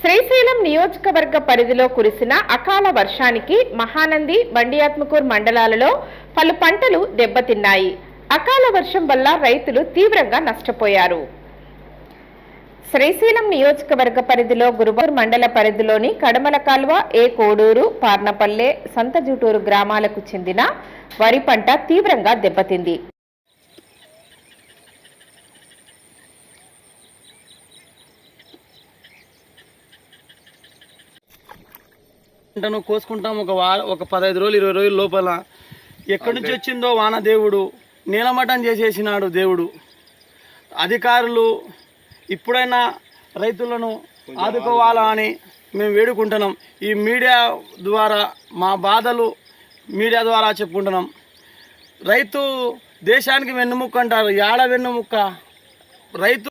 శ్రీశైలం నియోజకవర్గ పరిధిలో కురిసిన అకాల వర్షానికి మహానంది బండియాత్మకూర్ మండలాలలో పలు పంటలు దెబ్బతిన్నాయి. అకాల వర్షం వల్ల రైతులు తీవ్రంగా నష్టపోయారు. శ్రీశైలం నియోజకవర్గ పరిధిలో గురుబూర్ మండల పరిధిలోని కడమల కాల్వ ఏ కోడూరు పార్నపల్లె సంతజుటూరు గ్రామాలకు చెందిన వరి పంట తీవ్రంగా దెబ్బతింది. పంటను కోసుకుంటాం ఒక వా ఒక పదహైదు రోజులు ఇరవై రోజుల లోపల. ఎక్కడి నుంచి వచ్చిందో వాన దేవుడు నీలమటం చేసేసినాడు దేవుడు. అధికారులు ఇప్పుడైనా రైతులను ఆదుకోవాలా అని మేము వేడుకుంటున్నాం. ఈ మీడియా ద్వారా మా బాధలు మీడియా ద్వారా చెప్పుకుంటున్నాం. రైతు దేశానికి వెన్నుముక్క అంటారు. యాడ వెన్నుముక్క రైతు